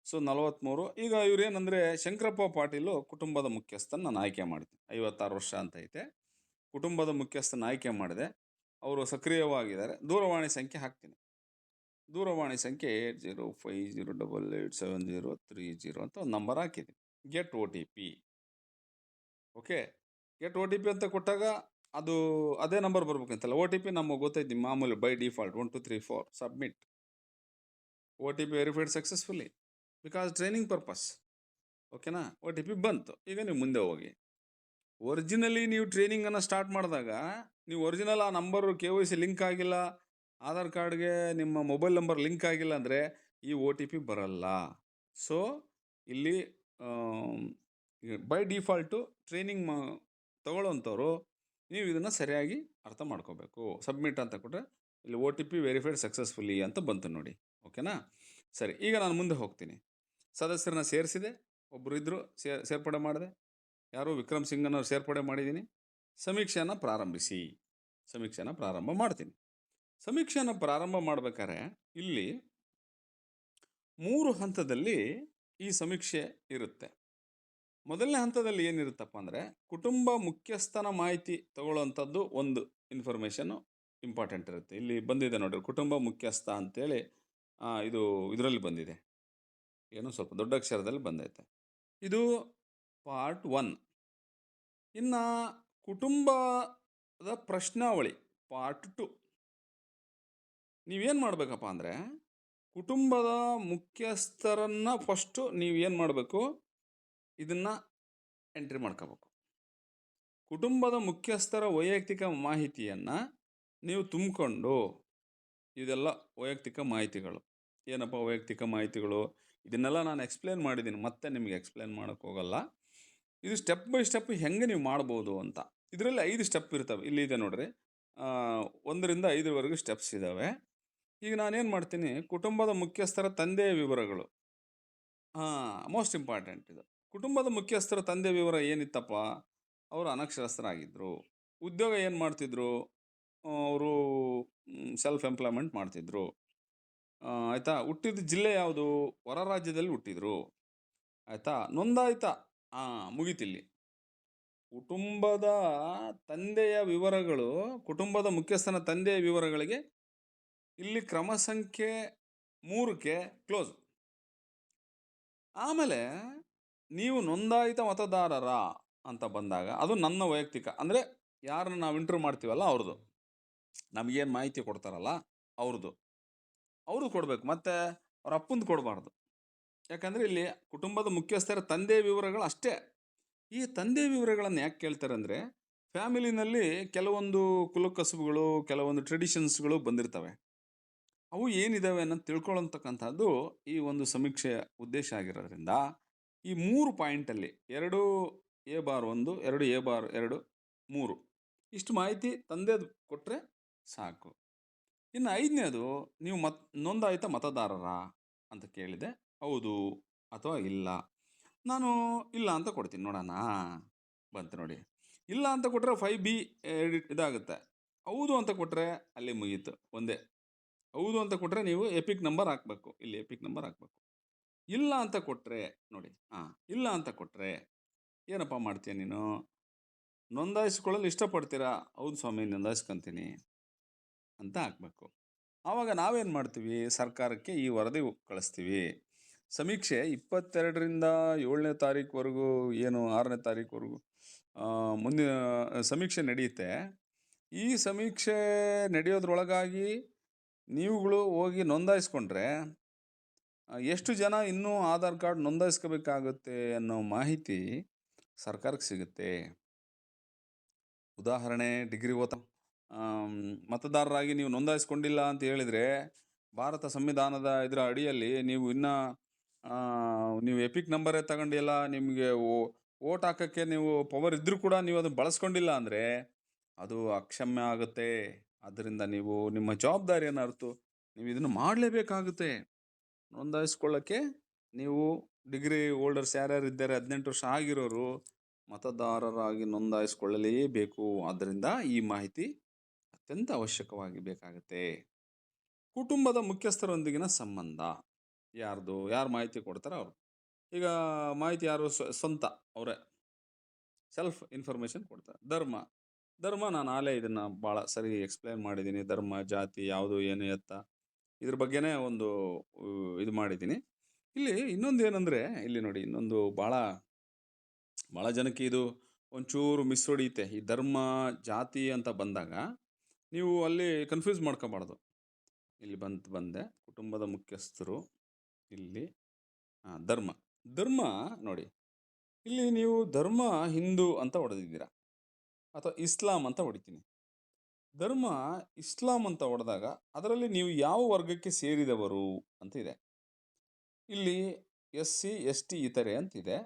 ಸೊ ನಲವತ್ತ್ಮೂರು ಈಗ ಇವರೇನಂದರೆ ಶಂಕರಪ್ಪ ಪಾಟೀಲು ಕುಟುಂಬದ ಮುಖ್ಯಸ್ಥನ ನಾನು ಆಯ್ಕೆ ಮಾಡಿದೆ ಐವತ್ತಾರು ವರ್ಷ ಅಂತ ಐತೆ. ಕುಟುಂಬದ ಮುಖ್ಯಸ್ಥನ ಆಯ್ಕೆ ಮಾಡಿದೆ. ಅವರು ಸಕ್ರಿಯವಾಗಿದ್ದಾರೆ. ದೂರವಾಣಿ ಸಂಖ್ಯೆ ಹಾಕ್ತೀನಿ. ದೂರವಾಣಿ ಸಂಖ್ಯೆ eight zero five zero double eight seven zero three zero ಅಂತ ಒಂದು ನಂಬರ್ ಹಾಕಿದ್ದೀನಿ. Get O T P. Okay? Get O T P ಅಂತ ಕೊಟ್ಟಾಗ ಅದು, ಅದೇ ನಂಬರ್ ಬರ್ಬೇಕಂತಲ್ಲ. ಓ ಟಿ ಪಿ ನಮಗೆ ಗೊತ್ತೈತಿ ಮಾಮೂಲಿ by default. One two three four. Submit. O T P verified successfully because training purpose ಓಕೆನಾ ಒ ಟಿ ಪಿ ಬಂತು ಈಗ ನೀವು ಮುಂದೆ ಹೋಗಿ. ಒರಿಜಿನಲಿ ನೀವು ಟ್ರೈನಿಂಗನ್ನು ಸ್ಟಾರ್ಟ್ ಮಾಡಿದಾಗ, ನೀವು ಒರಿಜಿನಲ್ ಆ number K Y C link ಆಗಿಲ್ಲ ಆಧಾರ್ ಕಾರ್ಡ್ಗೆ ನಿಮ್ಮ ಮೊಬೈಲ್ ನಂಬರ್ ಲಿಂಕ್ ಆಗಿಲ್ಲ ಅಂದರೆ ಈ ಒ ಟಿ ಪಿ ಬರಲ್ಲ. ಸೊ ಇಲ್ಲಿ ಬೈ ಡಿಫಾಲ್ಟು ಟ್ರೈನಿಂಗ್ ಮಾ, ತಗೊಳ್ಳೋಂಥವ್ರು ನೀವು ಇದನ್ನು ಸರಿಯಾಗಿ ಅರ್ಥ ಮಾಡ್ಕೋಬೇಕು. ಸಬ್ಮಿಟ್ ಅಂತ ಕೊಟ್ಟರೆ ಇಲ್ಲಿ O T P verified successfully ಅಂತ ಬಂತು ನೋಡಿ ಓಕೆನಾ ಸರಿ, ಈಗ ನಾನು ಮುಂದೆ ಹೋಗ್ತೀನಿ. ಸದಸ್ಯರನ್ನ ಸೇರಿಸಿದೆ ಒಬ್ಬರು ಇದ್ದರು ಸೇರ್ ಸೇರ್ಪಡೆ ಮಾಡಿದೆ. ಯಾರು ವಿಕ್ರಮ್ ಸಿಂಗ್ ಅನ್ನೋರು ಸೇರ್ಪಡೆ ಮಾಡಿದ್ದೀನಿ ಸಮೀಕ್ಷೆಯನ್ನು ಪ್ರಾರಂಭಿಸಿ. ಸಮೀಕ್ಷೆನ ಪ್ರಾರಂಭ ಮಾಡ್ತೀನಿ. ಸಮೀಕ್ಷೆನ ಪ್ರಾರಂಭ ಮಾಡ್ಬೇಕಾದ್ರೆ ಇಲ್ಲಿ ಮೂರು ಹಂತದಲ್ಲಿ ಈ ಸಮೀಕ್ಷೆ ಇರುತ್ತೆ. ಮೊದಲನೇ ಹಂತದಲ್ಲಿ ಏನಿರುತ್ತಪ್ಪ ಅಂದರೆ ಕುಟುಂಬ ಮುಖ್ಯಸ್ಥನ ಮಾಹಿತಿ ತಗೊಳ್ಳುವಂಥದ್ದು ಒಂದು ಇನ್ಫಾರ್ಮೇಷನ್ನು ಇಂಪಾರ್ಟೆಂಟ್ ಇರುತ್ತೆ. ಇಲ್ಲಿ ಬಂದಿದೆ ನೋಡಿರಿ, ಕುಟುಂಬ ಮುಖ್ಯಸ್ಥ ಅಂತೇಳಿ ಇದು, ಇದರಲ್ಲಿ ಬಂದಿದೆ. ಏನೋ ಸ್ವಲ್ಪ ದೊಡ್ಡ ಅಕ್ಷರದಲ್ಲಿ ಬಂದೈತೆ. ಇದು ಪಾರ್ಟ್ ಒನ್. ಇನ್ನು ಕುಟುಂಬದ ಪ್ರಶ್ನಾವಳಿ ಪಾರ್ಟ್ ಟು. ನೀವೇನು ಮಾಡಬೇಕಪ್ಪ ಅಂದರೆ ಕುಟುಂಬದ ಮುಖ್ಯಸ್ಥರನ್ನು ಫಸ್ಟು ನೀವು ಏನು ಮಾಡಬೇಕು? ಇದನ್ನು ಎಂಟ್ರಿ ಮಾಡ್ಕೋಬೇಕು. ಕುಟುಂಬದ ಮುಖ್ಯಸ್ಥರ ವೈಯಕ್ತಿಕ ಮಾಹಿತಿಯನ್ನು ನೀವು ತುಂಬಿಕೊಂಡು ಇದೆಲ್ಲ ವೈಯಕ್ತಿಕ ಮಾಹಿತಿಗಳು. ಏನಪ್ಪ ವೈಯಕ್ತಿಕ ಮಾಹಿತಿಗಳು? ಇದನ್ನೆಲ್ಲ ನಾನು ಎಕ್ಸ್ಪ್ಲೇನ್ ಮಾಡಿದ್ದೀನಿ ಮತ್ತೆ ನಿಮಗೆ ಎಕ್ಸ್ಪ್ಲೇನ್ ಮಾಡೋಕ್ಕೆ ಹೋಗಲ್ಲ. ಇದು ಸ್ಟೆಪ್ ಬೈ ಸ್ಟೆಪ್ ಹೆಂಗೆ ನೀವು ಮಾಡ್ಬೋದು ಅಂತ. ಇದರಲ್ಲಿ ಐದು ಸ್ಟೆಪ್ ಇರ್ತವೆ. ಇಲ್ಲಿ ಇದೆ ನೋಡ್ರಿ. ಒಂದರಿಂದ ಐದರವರೆಗೂ ಸ್ಟೆಪ್ಸ್ ಇದ್ದಾವೆ ಈಗ ನಾನೇನು ಮಾಡ್ತೀನಿ? ಕುಟುಂಬದ ಮುಖ್ಯಸ್ಥರ ತಂದೆಯ ವಿವರಗಳು. ಮೋಸ್ಟ್ ಇಂಪಾರ್ಟೆಂಟ್ ಇದು. ಕುಟುಂಬದ ಮುಖ್ಯಸ್ಥರ ತಂದೆ ವಿವರ ಏನಿತ್ತಪ್ಪ? ಅವರು ಅನಕ್ಷರಸ್ಥರಾಗಿದ್ದರು ಉದ್ಯೋಗ ಏನು ಮಾಡ್ತಿದ್ರು? ಅವರು ಸೆಲ್ಫ್ ಎಂಪ್ಲಾಯ್ಮೆಂಟ್ ಮಾಡ್ತಿದ್ರು. ಆಯ್ತಾ? ಹುಟ್ಟಿದ ಜಿಲ್ಲೆ ಯಾವುದು? ಹೊರ ರಾಜ್ಯದಲ್ಲಿ ಹುಟ್ಟಿದ್ರು. ಆಯ್ತಾ? ನೋಂದಾಯಿತ? ಹಾಂ ಮುಗೀತಿಲ್ಲಿ ಕುಟುಂಬದ ತಂದೆಯ ವಿವರಗಳು, ಕುಟುಂಬದ ಮುಖ್ಯಸ್ಥನ ತಂದೆಯ ವಿವರಗಳಿಗೆ ಇಲ್ಲಿ ಕ್ರಮ ಸಂಖ್ಯೆ ಮೂರಕ್ಕೆ ಕ್ಲೋಸ್. ಆಮೇಲೆ ನೀವು ನೋಂದಾಯಿತ ಮತದಾರರ ಅಂತ ಬಂದಾಗ ಅದು ನನ್ನ ವೈಯಕ್ತಿಕ, ಅಂದರೆ ಯಾರನ್ನ ನಾವು ಇಂಟರ್ವ್ಯೂ ಮಾಡ್ತೀವಲ್ಲ ಅವ್ರದ್ದು ನಮಗೇನು ಮಾಹಿತಿ ಕೊಡ್ತಾರಲ್ಲ ಅವ್ರದ್ದು ಅವ್ರದ್ದು ಕೊಡಬೇಕು, ಮತ್ತು ಅವ್ರ ಅಪ್ಪಂದು ಕೊಡಬಾರ್ದು. ಯಾಕಂದರೆ ಇಲ್ಲಿ ಕುಟುಂಬದ ಮುಖ್ಯಸ್ಥರ ತಂದೆ ವಿವರಗಳು ಅಷ್ಟೇ. ಈ ತಂದೆ ವಿವರಗಳನ್ನು ಯಾಕೆ ಕೇಳ್ತಾರೆ ಅಂದರೆ, ಫ್ಯಾಮಿಲಿನಲ್ಲಿ ಕೆಲವೊಂದು ಕುಲಕಸುಬುಗಳು, ಕೆಲವೊಂದು ಟ್ರೆಡಿಷನ್ಸ್ಗಳು ಬಂದಿರ್ತವೆ. ಅವು ಏನಿದಾವೆ ಅನ್ನೋದು ತಿಳ್ಕೊಳ್ಳೋತಕ್ಕಂಥದ್ದು ಈ ಒಂದು ಸಮೀಕ್ಷೆಯ ಉದ್ದೇಶ ಆಗಿರೋದ್ರಿಂದ, ಈ ಮೂರು ಪಾಯಿಂಟಲ್ಲಿ ಎರಡು ಎ ಬಾರ್ ಒಂದು, ಎರಡು ಎ ಬಾರ್ ಎರಡು ಮೂರು, ಇಷ್ಟು ಮಾಹಿತಿ ತಂದೆದು ಕೊಟ್ಟರೆ ಸಾಕು. ಇನ್ನು ಐದನೇದು, ನೀವು ಮತ್, ನೋಂದಾಯಿತ ಮತದಾರರ ಅಂತ ಕೇಳಿದೆ. ಹೌದು ಅಥವಾ ಇಲ್ಲ? ನಾನು ಇಲ್ಲ ಅಂತ ಕೊಡ್ತೀನಿ, ನೋಡೋಣ. ಬಂತು ನೋಡಿ. ಇಲ್ಲ ಅಂತ ಕೊಟ್ಟರೆ ಫೈವ್ ಬಿ ಇದಾಗುತ್ತೆ. ಹೌದು ಅಂತ ಕೊಟ್ಟರೆ ಅಲ್ಲಿ ಮುಗೀತು, ಒಂದೇ. ಹೌದು ಅಂತ ಕೊಟ್ಟರೆ ನೀವು ಎಪಿಕ್ ನಂಬರ್ ಹಾಕಬೇಕು, ಇಲ್ಲಿ ಎಪಿಕ್ ನಂಬರ್ ಹಾಕಬೇಕು. ಇಲ್ಲ ಅಂತ ಕೊಟ್ಟರೆ ನೋಡಿ, ಹಾಂ, ಇಲ್ಲ ಅಂತ ಕೊಟ್ಟರೆ ಏನಪ್ಪ ಮಾಡ್ತೀಯ ನೀನು? ನೋಂದಾಯಿಸ್ಕೊಳ್ಳಲು ಇಷ್ಟಪಡ್ತೀರಾ? ಹೌದು ಸ್ವಾಮಿ, ನೋಂದಾಯಿಸ್ಕೊಂತೀನಿ. ಅಂತ ಹಾಕಬೇಕು. ಆವಾಗ ನಾವೇನು ಮಾಡ್ತೀವಿ? ಸರ್ಕಾರಕ್ಕೆ ಈ ವರದಿ ಕಳಿಸ್ತೀವಿ. ಸಮೀಕ್ಷೆ ಇಪ್ಪತ್ತೆರಡರಿಂದ ಏಳನೇ ತಾರೀಕುವರೆಗೂ ಏನು ಆರನೇ ತಾರೀಕುವರೆಗೂ ಮುಂದಿನ ಸಮೀಕ್ಷೆ ನಡೆಯುತ್ತೆ. ಈ ಸಮೀಕ್ಷೆ ನಡೆಯೋದ್ರೊಳಗಾಗಿ ನೀವುಗಳು ಹೋಗಿ ನೋಂದಾಯಿಸ್ಕೊಂಡ್ರೆ ಎಷ್ಟು ಜನ ಇನ್ನೂ ಆಧಾರ್ ಕಾರ್ಡ್ ನೋಂದಾಯಿಸ್ಕೋಬೇಕಾಗುತ್ತೆ ಅನ್ನೋ ಮಾಹಿತಿ ಸರ್ಕಾರಕ್ಕೆ ಸಿಗುತ್ತೆ. ಉದಾಹರಣೆ ಡಿಗ್ರಿ ಓದ ಆಮ್, ಮತದಾರರಾಗಿ ನೀವು ನೋಂದಾಯಿಸ್ಕೊಂಡಿಲ್ಲ ಅಂತ ಹೇಳಿದರೆ ಭಾರತ ಸಂವಿಧಾನದ ಇದರ ಅಡಿಯಲ್ಲಿ ನೀವು ಇನ್ನೂ ನೀವು ಎಪಿಕ್ ನಂಬರೇ ತಗೊಂಡಿಲ್ಲ, ನಿಮಗೆ ಓಟ್ ಹಾಕೋಕ್ಕೆ ನೀವು ಪವರ್ ಇದ್ದರೂ ಕೂಡ ನೀವು ಅದನ್ನು ಬಳಸ್ಕೊಂಡಿಲ್ಲ ಅಂದರೆ ಅದು ಅಕ್ಷಮ್ಯ ಆಗುತ್ತೆ. ಅದರಿಂದ ನೀವು ನಿಮ್ಮ ಜವಾಬ್ದಾರಿಯನ್ನು ಅರ್ಥ ನೀವು ಇದನ್ನು ಮಾಡಲೇಬೇಕಾಗುತ್ತೆ. ನೋಂದಾಯಿಸ್ಕೊಳ್ಳೋಕ್ಕೆ ನೀವು ಡಿಗ್ರಿ ಹೋಲ್ಡರ್ಸ್ ಯಾರ್ಯಾರು ಇದ್ದಾರೆ, ಹದಿನೆಂಟು ವರ್ಷ ಆಗಿರೋರು ಮತದಾರರಾಗಿ ನೋಂದಾಯಿಸ್ಕೊಳ್ಳಲೇಬೇಕು. ಆದ್ದರಿಂದ ಈ ಮಾಹಿತಿ ಅತ್ಯಂತ ಅವಶ್ಯಕವಾಗಿ ಬೇಕಾಗುತ್ತೆ. ಕುಟುಂಬದ ಮುಖ್ಯಸ್ಥರೊಂದಿಗಿನ ಸಂಬಂಧ, ಯಾರ್ದು, ಯಾರು ಮಾಹಿತಿ ಕೊಡ್ತಾರೆ ಅವರು. ಈಗ ಮಾಹಿತಿ ಯಾರು ಸ್ವ- ಸ್ವಂತ ಅವರೇ. ಸೆಲ್ಫ್ ಇನ್ಫಾರ್ಮೇಷನ್ ಕೊಡ್ತಾರೆ. ಧರ್ಮ. ಧರ್ಮ ನಾನು ಆಲೇ ಇದನ್ನು ಭಾಳ ಸರಿ ಎಕ್ಸ್ಪ್ಲೇನ್ ಮಾಡಿದ್ದೀನಿ. ಧರ್ಮ, ಜಾತಿ, ಯಾವುದು, ಏನು, ಎತ್ತ. ಇದ್ರ ಬಗ್ಗೆನೇ ಒಂದು ಇದು ಮಾಡಿದ್ದೀನಿ. ಇಲ್ಲಿ ಇನ್ನೊಂದು ಏನಂದರೆ, ಇಲ್ಲಿ ನೋಡಿ ಇನ್ನೊಂದು ಭಾಳ ಭಾಳ ಜನಕ್ಕೆ ಇದು ಒಂಚೂರು ಮಿಸ್ ಹೊಡೆಯುತ್ತೆ. ಈ ಧರ್ಮ, ಜಾತಿ ಅಂತ ಬಂದಾಗ ನೀವು ಅಲ್ಲಿ ಕನ್ಫ್ಯೂಸ್ ಮಾಡ್ಕೋಬಾರ್ದು. ಇಲ್ಲಿ ಬಂತು ಬಂದೆ. ಕುಟುಂಬದ ಮುಖ್ಯಸ್ಥರು, ಇಲ್ಲಿ ಧರ್ಮ. ಧರ್ಮ ನೋಡಿ, ಇಲ್ಲಿ ನೀವು ಧರ್ಮ, ಹಿಂದೂ ಅಂತ ಹೊಡೆದಿದ್ದೀರಾ? ಅಥವಾ ಇಸ್ಲಾಂ ಅಂತ ಹೊಡಿತೀನಿ. ಧರ್ಮ, ಇಸ್ಲಾಂ ಅಂತ ಹೊಡೆದಾಗ ಅದರಲ್ಲಿ ನೀವು ಯಾವ ವರ್ಗಕ್ಕೆ ಸೇರಿದವರು ಅಂತ ಇದೆ. ಇಲ್ಲಿ ಎಸ್ ಸಿ ಎಸ್ ಟಿ ಇತರೆ ಅಂತಿದೆ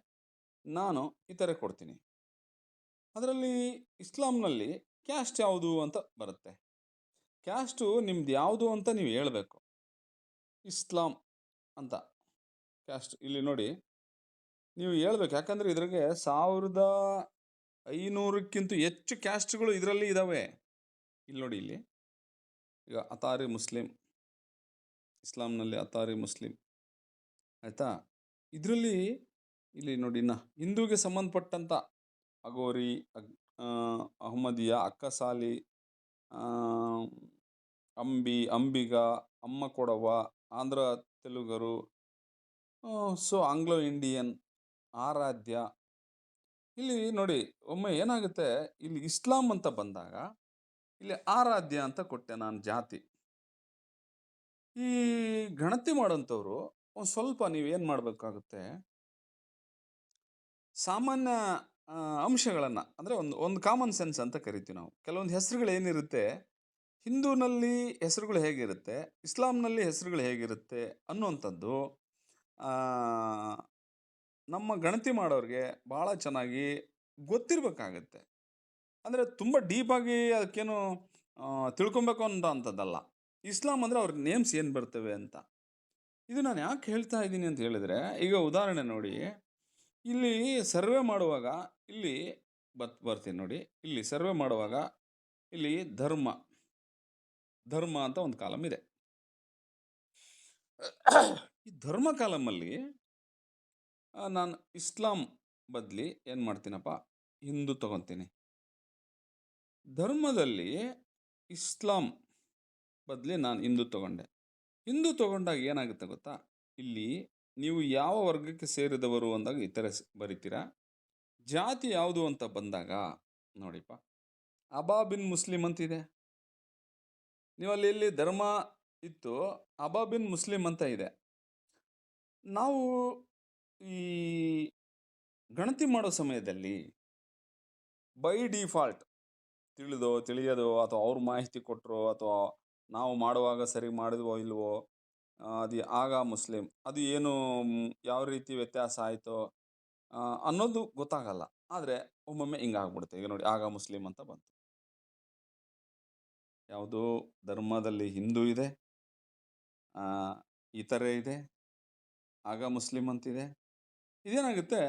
ನಾನು ಇತರೆ ಕೊಡ್ತೀನಿ. ಅದರಲ್ಲಿ ಇಸ್ಲಾಂನಲ್ಲಿ ಕ್ಯಾಸ್ಟ್ ಯಾವುದು ಅಂತ ಬರುತ್ತೆ. ಕ್ಯಾಸ್ಟು ನಿಮ್ದು ಯಾವುದು ಅಂತ ನೀವು ಹೇಳಬೇಕು. ಇಸ್ಲಾಂ ಅಂತ. ಕ್ಯಾಸ್ಟ್ ಇಲ್ಲಿ ನೋಡಿ. ನೀವು ಹೇಳ್ಬೇಕು. ಯಾಕಂದರೆ ಇದ್ರಾಗೆ ಸಾವಿರದ ಐನೂರಕ್ಕಿಂತ ಹೆಚ್ಚು ಕ್ಯಾಸ್ಟ್ಗಳು ಇದರಲ್ಲಿ ಇದ್ದಾವೆ ಇಲ್ಲಿ ನೋಡಿ ಇಲ್ಲಿ. ಈಗ ಅತಾರಿ ಮುಸ್ಲಿಂ. ಇಸ್ಲಾಂನಲ್ಲಿ ಅತಾರಿ ಮುಸ್ಲಿಂ. ಆಯಿತಾ? ಇದರಲ್ಲಿ ಇಲ್ಲಿ ನೋಡಿ ಇನ್ನು ಹಿಂದೂಗೆ ಸಂಬಂಧಪಟ್ಟಂಥ ಅಗೋರಿ, ಅಗ್ ಅಹ್ಮದಿಯ ಅಕ್ಕಸಾಲಿ ಅಂಬಿ, ಅಂಬಿಗ, ಅಮ್ಮ ಕೊಡವ, ಆಂಧ್ರ ತೆಲುಗರು ಸೊ ಆಂಗ್ಲೋ ಇಂಡಿಯನ್, ಆರಾಧ್ಯ. ಇಲ್ಲಿ ನೋಡಿ, ಒಮ್ಮೆ ಏನಾಗುತ್ತೆ, ಇಲ್ಲಿ ಇಸ್ಲಾಂ ಅಂತ ಬಂದಾಗ, ಇಲ್ಲಿ ಆರಾಧ್ಯ ಅಂತ ಕೊಟ್ಟೆ ನಾನು ಜಾತಿ. ಈ ಗಣತಿ ಮಾಡೋಂಥವ್ರು ಒಂದು ಸ್ವಲ್ಪ ನೀವೇನು ಮಾಡಬೇಕಾಗುತ್ತೆ, ಸಾಮಾನ್ಯ ಅಂಶಗಳನ್ನು, ಅಂದರೆ ಒಂದು ಒಂದು ಕಾಮನ್ ಸೆನ್ಸ್ ಅಂತ ಕರಿತೀವಿ ನಾವು. ಕೆಲವೊಂದು ಹೆಸರುಗಳು ಏನಿರುತ್ತೆ, ಹಿಂದೂನಲ್ಲಿ ಹೆಸರುಗಳು ಹೇಗಿರುತ್ತೆ, ಇಸ್ಲಾಂನಲ್ಲಿ ಹೆಸರುಗಳು ಹೇಗಿರುತ್ತೆ ಅನ್ನುವಂಥದ್ದು ನಮ್ಮ ಗಣತಿ ಮಾಡೋರಿಗೆ ಭಾಳ ಚೆನ್ನಾಗಿ ಗೊತ್ತಿರಬೇಕಾಗತ್ತೆ. ಅಂದರೆ ತುಂಬ ಡೀಪಾಗಿ ಅದಕ್ಕೇನು ತಿಳ್ಕೊಬೇಕು ಅಂತ ಅಂಥದ್ದಲ್ಲ ಇಸ್ಲಾಂ ಅಂದರೆ ಅವ್ರ ನೇಮ್ಸ್ ಏನು ಬರ್ತವೆ ಅಂತ. ಇದು ನಾನು ಯಾಕೆ ಹೇಳ್ತಾ ಇದ್ದೀನಿ ಅಂತ ಹೇಳಿದರೆ, ಈಗ ಉದಾಹರಣೆ ನೋಡಿ. ಇಲ್ಲಿ ಸರ್ವೆ ಮಾಡುವಾಗ ಇಲ್ಲಿ ಬತ್, ಬರ್ತೀನಿ ನೋಡಿ. ಇಲ್ಲಿ ಸರ್ವೆ ಮಾಡುವಾಗ ಇಲ್ಲಿ ಧರ್ಮ ಧರ್ಮ ಅಂತ ಒಂದು ಕಾಲಮ್ ಇದೆ. ಈ ಧರ್ಮ ಕಾಲಮಲ್ಲಿ ನಾನು ಇಸ್ಲಾಂ ಬದಲಿ ಏನು ಮಾಡ್ತೀನಪ್ಪ? ಹಿಂದೂ ತಗೊತೀನಿ. ಧರ್ಮದಲ್ಲಿ ಇಸ್ಲಾಂ ಬದಲಿ ನಾನು ಹಿಂದೂ ತಗೊಂಡೆ. ಹಿಂದೂ ತಗೊಂಡಾಗ ಏನಾಗುತ್ತೆ ಗೊತ್ತಾ? ಇಲ್ಲಿ ನೀವು ಯಾವ ವರ್ಗಕ್ಕೆ ಸೇರಿದವರು ಅಂದಾಗ ಇತರ ಸ್- ಬರಿತೀರಾ? ಜಾತಿ ಯಾವುದು ಅಂತ ಬಂದಾಗ, ನೋಡಿಪ್ಪ, ಅಬಾಬಿನ್ ಮುಸ್ಲಿಂ ಅಂತಿದೆ. ನೀವು ಇಲ್ಲಿ ಧರ್ಮ ಇತ್ತು, ಅಬಾಬಿನ್ ಮುಸ್ಲಿಂ ಅಂತ ಇದೆ. ನಾವು ಈ ಗಣತಿ ಮಾಡೋ ಸಮಯದಲ್ಲಿ, ಬೈ ಡಿಫಾಲ್ಟ್ ತಿಳಿದೋ, ತಿಳಿಯದೋ ಅಥವಾ ಅವ್ರ ಮಾಹಿತಿ ಕೊಟ್ಟರೋ ಅಥವಾ ನಾವು ಮಾಡುವಾಗ ಸರಿ ಮಾಡಿದ್ವೋ ಇಲ್ವೋ ಅದು ಆಗ ಮುಸ್ಲಿಂ. ಅದು ಏನು ಯಾವ ರೀತಿ ವ್ಯತ್ಯಾಸ ಆಯಿತೋ ಅನ್ನೋದು ಗೊತ್ತಾಗಲ್ಲ. ಆದರೆ ಒಮ್ಮೊಮ್ಮೆ ಹಿಂಗಾಗ್ಬಿಡುತ್ತೆ. ಈಗ ನೋಡಿ, ಆಗ ಮುಸ್ಲಿಂ ಅಂತ ಬಂತು. ಯಾವುದು ಧರ್ಮದಲ್ಲಿ ಹಿಂದೂ ಇದೆ ಇತರೆ ಇದೆ, ಆಗ ಮುಸ್ಲಿಂ ಅಂತಿದೆ. ಇದೇನಾಗುತ್ತೆ?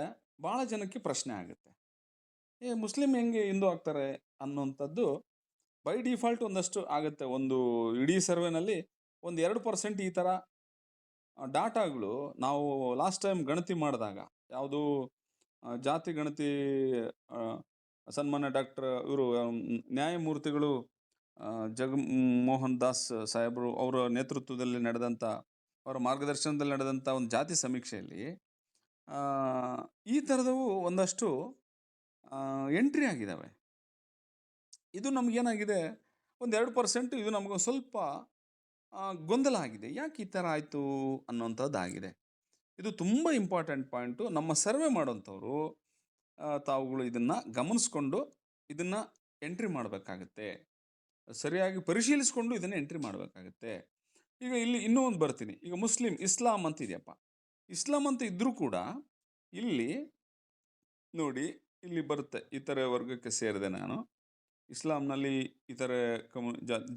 ಭಾಳ ಜನಕ್ಕೆ ಪ್ರಶ್ನೆ ಆಗುತ್ತೆ. ಏ, ಮುಸ್ಲಿಂ ಹೆಂಗೆ ಹಿಂದೂ ಆಗ್ತಾರೆ ಅನ್ನೋಂಥದ್ದು ಬೈ ಡಿಫಾಲ್ಟ್ ಒಂದಷ್ಟು ಆಗುತ್ತೆ. ಒಂದು ಇಡೀ ಸರ್ವೆನಲ್ಲಿ ಒಂದು ಎರಡು ಪರ್ಸೆಂಟ್ ಈ ಥರ ಡಾಟಾಗಳು ನಾವು ಲಾಸ್ಟ್ ಟೈಮ್ ಗಣತಿ ಮಾಡಿದಾಗ, ಯಾವುದು ಜಾತಿ ಗಣತಿ ಸನ್ಮಾನ ಸನ್ಮಾನ್ಯ ಡಾಕ್ಟರ್ ಇವರು ನ್ಯಾಯಮೂರ್ತಿಗಳು ಜಗ ಜಗಮೋಹನ್ ದಾಸ್ ಸಾಹೇಬರು ಅವರ ನೇತೃತ್ವದಲ್ಲಿ ನಡೆದಂಥ ಅವರ ಮಾರ್ಗದರ್ಶನದಲ್ಲಿ ನಡೆದಂಥ ಒಂದು ಜಾತಿ ಸಮೀಕ್ಷೆಯಲ್ಲಿ ಈ ಥರದವು ಒಂದಷ್ಟು ಎಂಟ್ರಿ ಆಗಿದ್ದಾವೆ. ಇದು ನಮಗೇನಾಗಿದೆ ಒಂದು ಎರಡು ಪರ್ಸೆಂಟ್ ಇದು ನಮಗೊಂದು ಸ್ವಲ್ಪ ಗೊಂದಲ ಆಗಿದೆ. ಯಾಕೆ ಈ ಥರ ಆಯಿತು ಅನ್ನೋಂಥದ್ದಾಗಿದೆ ಇದು ತುಂಬ ಇಂಪಾರ್ಟೆಂಟ್ ಪಾಯಿಂಟು. ನಮ್ಮ ಸರ್ವೆ ಮಾಡೋಂಥವ್ರು ತಾವುಗಳು ಇದನ್ನು ಗಮನಿಸ್ಕೊಂಡು ಇದನ್ನು ಎಂಟ್ರಿ ಮಾಡಬೇಕಾಗತ್ತೆ. ಸರಿಯಾಗಿ ಪರಿಶೀಲಿಸ್ಕೊಂಡು ಇದನ್ನು ಎಂಟ್ರಿ ಮಾಡಬೇಕಾಗತ್ತೆ. ಈಗ ಇಲ್ಲಿ ಇನ್ನೂ ಒಂದು ಬರ್ತೀನಿ. ಈಗ ಮುಸ್ಲಿಂ ಇಸ್ಲಾಂ ಅಂತ ಇದೆಯಪ್ಪ. ಇಸ್ಲಾಂ ಅಂತ ಇದ್ದರೂ ಕೂಡ ಇಲ್ಲಿ ನೋಡಿ, ಇಲ್ಲಿ ಬರುತ್ತೆ. ಇತರ ವರ್ಗಕ್ಕೆ ಸೇರಿದೆ ನಾನು. ಇಸ್ಲಾಂನಲ್ಲಿ ಇತರ ಕಮ್ಯು